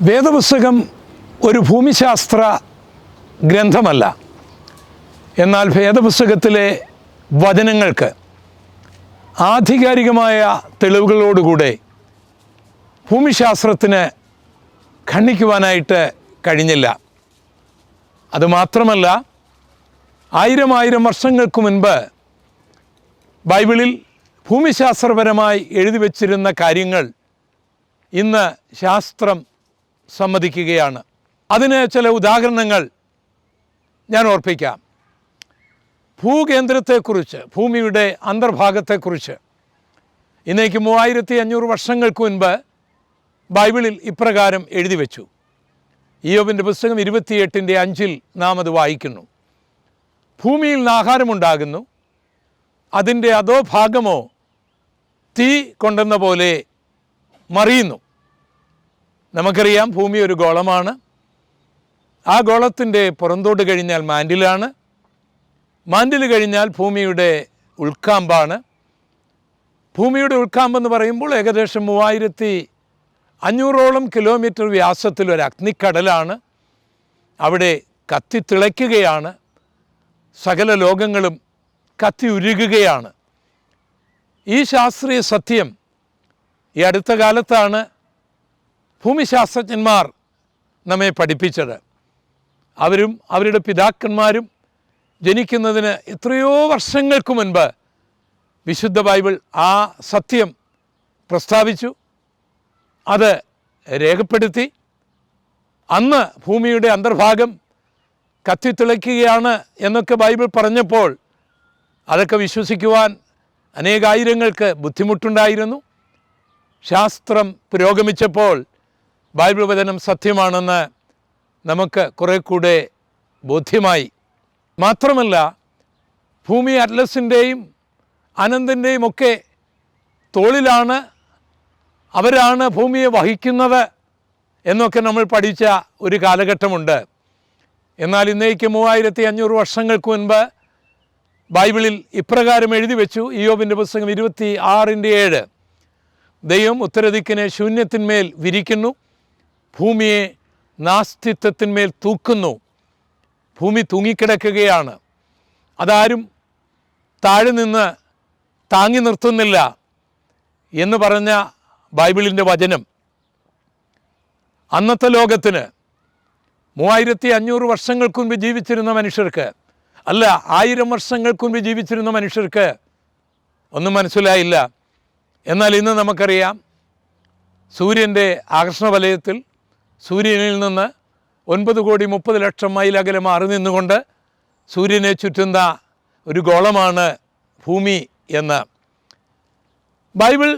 വേദപുസ്തകം ഒരു ഭൂമിശാസ്ത്ര ഗ്രന്ഥമല്ല. എന്നാൽ വേദപുസ്തകത്തിലെ വചനങ്ങൾക്ക് ആധികാരികമായ തെളിവുകളോടുകൂടെ ഭൂമിശാസ്ത്രത്തിന് ഖണ്ഡിക്കുവാനായിട്ട് കഴിഞ്ഞില്ല. അതുമാത്രമല്ല ആയിരം ആയിരം വർഷങ്ങൾക്ക് മുൻപ് ബൈബിളിൽ ഭൂമിശാസ്ത്രപരമായി എഴുതി വച്ചിരുന്ന കാര്യങ്ങൾ ഇന്ന് ശാസ്ത്രം സമ്മതിക്കുകയാണ്. അതിന് ചില ഉദാഹരണങ്ങൾ ഞാൻ ഓർപ്പിക്കാം. ഭൂകേന്ദ്രത്തെക്കുറിച്ച് ഭൂമിയുടെ അന്തർഭാഗത്തെക്കുറിച്ച്. ഇന്നേക്ക് മൂവായിരത്തി അഞ്ഞൂറ് വർഷങ്ങൾക്ക് മുൻപ് ബൈബിളിൽ ഇപ്രകാരം എഴുതി വെച്ചു. ഇയോബിന്റെ പുസ്തകം ഇരുപത്തിയെട്ടിന്റെ അഞ്ചിൽ നാം അത് വായിക്കുന്നു. ഭൂമിയിൽ നിന്ന് ആഹാരമുണ്ടാകുന്നു. അതിന്റെ അതോ ഭാഗമോ തീ കൊണ്ടെന്ന പോലെ മറിയുന്നു. നമുക്കറിയാം ഭൂമി ഒരു ഗോളമാണ്. ആ ഗോളത്തിന്റെ പുറന്തോട്ട് കഴിഞ്ഞാൽ മാൻഡിലാണ്. മാൻഡിൽ കഴിഞ്ഞാൽ ഭൂമിയുടെ ഉൾക്കാമ്പാണ്. ഭൂമിയുടെ ഉൾക്കാമ്പെന്ന് പറയുമ്പോൾ ഏകദേശം മൂവായിരത്തി അഞ്ഞൂറോളം കിലോമീറ്റർ വ്യാസത്തിൽ ഒരു അഗ്നിക്കടലാണ്. അവിടെ കത്തിത്തിളയ്ക്കുകയാണ് സകല ലോകങ്ങളും കത്തി ഉരുകുകയാണ്. ഈ ശാസ്ത്രീയ സത്യം ഈ അടുത്ത കാലത്താണ് ഭൂമിശാസ്ത്രജ്ഞന്മാർ നമ്മെ പഠിപ്പിച്ചത്. അവരും അവരുടെ പിതാക്കന്മാരും ജനിക്കുന്നതിന് എത്രയോ വർഷങ്ങൾക്ക് മുൻപ് വിശുദ്ധ ബൈബിൾ ആ സത്യം പ്രസ്താവിച്ചു. അത് രേഖപ്പെടുത്തി. അന്ന് ഭൂമിയുടെ അന്തർഭാഗം കത്തിത്തിളയ്ക്കുകയാണ് എന്നൊക്കെ ബൈബിൾ പറഞ്ഞപ്പോൾ അതൊക്കെ വിശ്വസിക്കുവാൻ അനേകായിരങ്ങൾക്ക് ബുദ്ധിമുട്ടുണ്ടായിരുന്നു. ശാസ്ത്രം പുരോഗമിച്ചപ്പോൾ ബൈബിൾ വചനം സത്യമാണെന്ന് നമുക്ക് കുറെ കൂടെ ബോധ്യമായി. മാത്രമല്ല ഭൂമി അറ്റ്ലസിന്റെയും അനന്തിന്റെയും ഒക്കെ തോളിലാണ് അവരാണ് ഭൂമിയെ വഹിക്കുന്നത് എന്നൊക്കെ നമ്മൾ പഠിച്ച ഒരു കാലഘട്ടമുണ്ട്. എന്നാൽ ഇന്നേക്ക് മൂവായിരത്തി അഞ്ഞൂറ് വർഷങ്ങൾക്ക് മുൻപ് ബൈബിളിൽ ഇപ്രകാരം എഴുതി വെച്ചു. ഇയോബിന്റെ പുസ്തകം ഇരുപത്തി ആറിന്റെ ഏഴ്. ദൈവം ഉത്തരദിക്കിനെ ശൂന്യത്തിന്മേൽ വിരിക്കുന്നു. ഭൂമിയെ നാസ്തിത്വത്തിന്മേൽ തൂക്കുന്നു. ഭൂമി തൂങ്ങിക്കിടക്കുകയാണ്. അതാരും താഴെ നിന്ന് താങ്ങി നിർത്തുന്നില്ല എന്ന് പറഞ്ഞ ബൈബിളിന്റെ വചനം. അന്നത്തെ ലോകത്തിന് മൂവായിരത്തി അഞ്ഞൂറ് വർഷങ്ങൾക്ക് മുൻപ് ജീവിച്ചിരുന്ന മനുഷ്യർക്ക് അല്ല ആയിരം വർഷങ്ങൾക്ക് മുൻപ് ജീവിച്ചിരുന്ന മനുഷ്യർക്ക് ഒന്നും മനസ്സിലായില്ല. എന്നാൽ ഇന്ന് നമുക്കറിയാം സൂര്യന്റെ ആകർഷണ വലയത്തിൽ സൂര്യനിൽ നിന്ന് ഒൻപത് കോടി മുപ്പത് ലക്ഷം മൈൽ അകലെ മാറി നിന്നുകൊണ്ട് സൂര്യനെ ചുറ്റുന്ന ഒരു ഗോളമാണ് ഭൂമി എന്ന്. ബൈബിൾ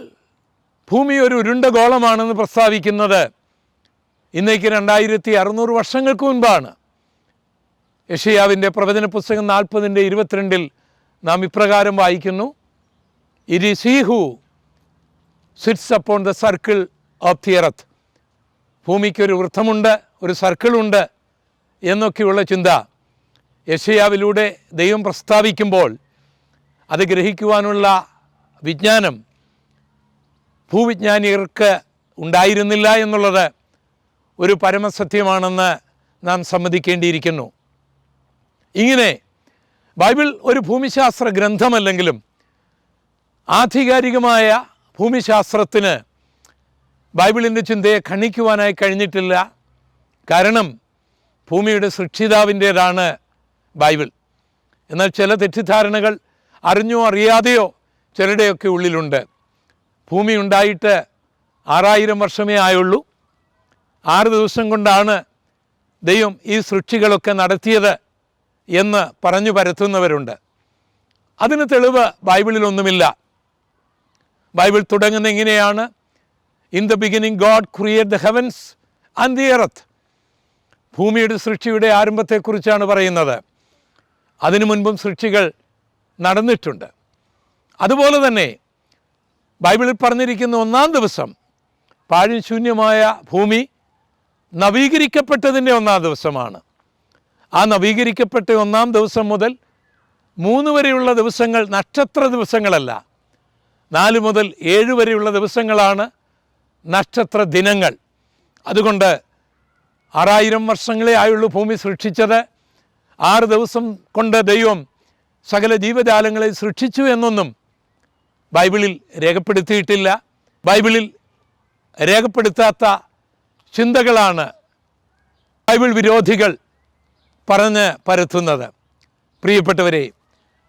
ഭൂമി ഒരു ഉരുണ്ട ഗോളമാണെന്ന് പ്രസ്താവിക്കുന്നത് ഇന്നേക്ക് രണ്ടായിരത്തി അറുന്നൂറ് വർഷങ്ങൾക്ക് മുൻപാണ്. യഷയാവിന്റെ പ്രവചന പുസ്തകം നാൽപ്പതിന്റെ ഇരുപത്തിരണ്ടിൽ നാം ഇപ്രകാരം വായിക്കുന്നു. ഇരി he who sits upon the circle of the earth ഭൂമിക്കൊരു വൃത്തമുണ്ട് ഒരു സർക്കിളുണ്ട് എന്നൊക്കെയുള്ള ചിന്ത യശയാവിലൂടെ ദൈവം പ്രസ്താവിക്കുമ്പോൾ അത് ഗ്രഹിക്കുവാനുള്ള വിജ്ഞാനം ഭൂവിജ്ഞാനികർക്ക് ഉണ്ടായിരുന്നില്ല എന്നുള്ളത് ഒരു പരമസത്യമാണെന്ന് നാം സമ്മതിക്കേണ്ടിയിരിക്കുന്നു. ഇങ്ങനെ ബൈബിൾ ഒരു ഭൂമിശാസ്ത്ര ഗ്രന്ഥമല്ലെങ്കിലും ആധികാരികമായ ഭൂമിശാസ്ത്രത്തിന് ബൈബിളിന്റെ ചിന്തയെ ഖണ്ഡിക്കുവാനായി കഴിഞ്ഞിട്ടില്ല. കാരണം ഭൂമിയുടെ സൃഷ്ടിതാവിന്റേതാണ് ബൈബിൾ. എന്നാൽ ചില തെറ്റിദ്ധാരണകൾ അറിഞ്ഞോ അറിയാതെയോ ചിലരുടെയൊക്കെ ഉള്ളിലുണ്ട്. ഭൂമി ഉണ്ടായിട്ട് ആറായിരം വർഷമേ ആയുള്ളൂ. ആറ് ദിവസം കൊണ്ടാണ് ദൈവം ഈ സൃഷ്ടികളൊക്കെ നടത്തിയത് എന്ന് പറഞ്ഞു പരത്തുന്നവരുണ്ട്. അതിന് തെളിവ് ബൈബിളിലൊന്നുമില്ല ബൈബിൾ തുടങ്ങുന്ന എങ്ങനെയാണ്? In the beginning God create the heavens and the earth ഭൂമിയുടെ സൃഷ്ടിയുടെ ആരംഭത്തെക്കുറിച്ചാണ് പറയുന്നത്. അതിനു മുൻപും സൃഷ്ടികൾ നടന്നിട്ടുണ്ട്. അതുപോലെ തന്നെ ബൈബിളിൽ പറഞ്ഞിരിക്കുന്ന ഒന്നാം ദിവസം പാഴും ശൂന്യമായ ഭൂമി നവീകരിക്കപ്പെട്ടതിന്റെ ഒന്നാം ദിവസമാണ്. ആ നവീകരിക്കപ്പെട്ട ഒന്നാം ദിവസം മുതൽ മൂന്ന് വരെയുള്ള ദിവസങ്ങൾ നക്ഷത്ര ദിവസങ്ങളല്ല. നാല് മുതൽ ഏഴ് വരെയുള്ള ദിവസങ്ങളാണ് നക്ഷത്ര ദിനങ്ങൾ. അതുകൊണ്ട് ആറായിരം വർഷങ്ങളെ ആയുള്ളൂ ഭൂമി സൃഷ്ടിച്ചത്. ആറ് ദിവസം കൊണ്ട് ദൈവം സകല ജീവജാലങ്ങളെ സൃഷ്ടിച്ചു എന്നൊന്നും ബൈബിളിൽ രേഖപ്പെടുത്തിയിട്ടില്ല. ബൈബിളിൽ രേഖപ്പെടുത്താത്ത ചിന്തകളാണ് ബൈബിൾ വിരോധികൾ പറഞ്ഞ് പരത്തുന്നത്. പ്രിയപ്പെട്ടവരെ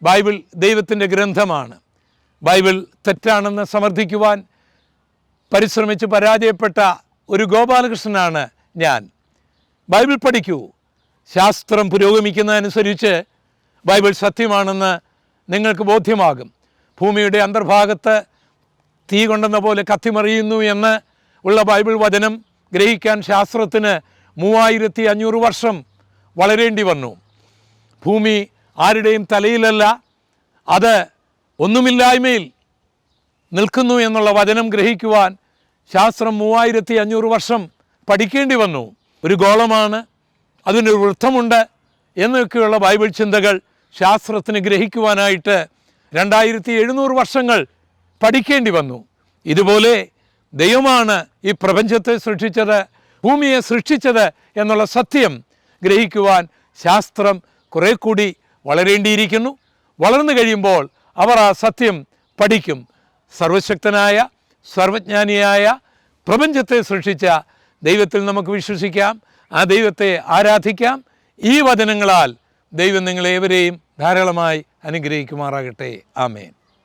ബൈബിൾ ദൈവത്തിന്റെ ഗ്രന്ഥമാണ്. ബൈബിൾ തെറ്റാണെന്ന് സമർത്ഥിക്കുവാൻ പരിശ്രമിച്ച് പരാജയപ്പെട്ട ഒരു ഗോപാലകൃഷ്ണനാണ് ഞാൻ. ബൈബിൾ പഠിക്കൂ. ശാസ്ത്രം പുരോഗമിക്കുന്നതനുസരിച്ച് ബൈബിൾ സത്യമാണെന്ന് നിങ്ങൾക്ക് ബോധ്യമാകും. ഭൂമിയുടെ അന്തർഭാഗത്ത് തീ കൊണ്ടെന്ന പോലെ കത്തിമറിയുന്നു എന്ന് ഉള്ള ബൈബിൾ വചനം ഗ്രഹിക്കാൻ ശാസ്ത്രത്തിന് മൂവായിരത്തി അഞ്ഞൂറ് വർഷം വളരേണ്ടി വന്നു. ഭൂമി ആരുടെയും തലയിലല്ല അത് ഒന്നുമില്ലായ്മയിൽ നിൽക്കുന്നു എന്നുള്ള വചനം ഗ്രഹിക്കുവാൻ ശാസ്ത്രം മൂവായിരത്തി അഞ്ഞൂറ് വർഷം പഠിക്കേണ്ടി വന്നു. ഒരു ഗോളമാണ് അതിനൊരു വൃത്തമുണ്ട് എന്നൊക്കെയുള്ള ബൈബിൾ ചിന്തകൾ ശാസ്ത്രത്തിന് ഗ്രഹിക്കുവാനായിട്ട് രണ്ടായിരത്തി എഴുന്നൂറ് വർഷങ്ങൾ പഠിക്കേണ്ടി വന്നു. ഇതുപോലെ ദൈവമാണ് ഈ പ്രപഞ്ചത്തെ സൃഷ്ടിച്ചത് ഭൂമിയെ സൃഷ്ടിച്ചത് എന്നുള്ള സത്യം ഗ്രഹിക്കുവാൻ ശാസ്ത്രം കുറെ കൂടി വളരേണ്ടിയിരിക്കുന്നു. വളർന്നു കഴിയുമ്പോൾ അവർ ആ സത്യം പഠിക്കും. സർവശക്തനായ സർവജ്ഞാനിയായ പ്രപഞ്ചത്തെ സൃഷ്ടിച്ച ദൈവത്തിൽ നമുക്ക് വിശ്വസിക്കാം. ആ ദൈവത്തെ ആരാധിക്കാം. ഈ വചനങ്ങളാൽ ദൈവം നിങ്ങളേവരെയും ധാരാളമായി അനുഗ്രഹിക്കുമാറാകട്ടെ. ആമേൻ.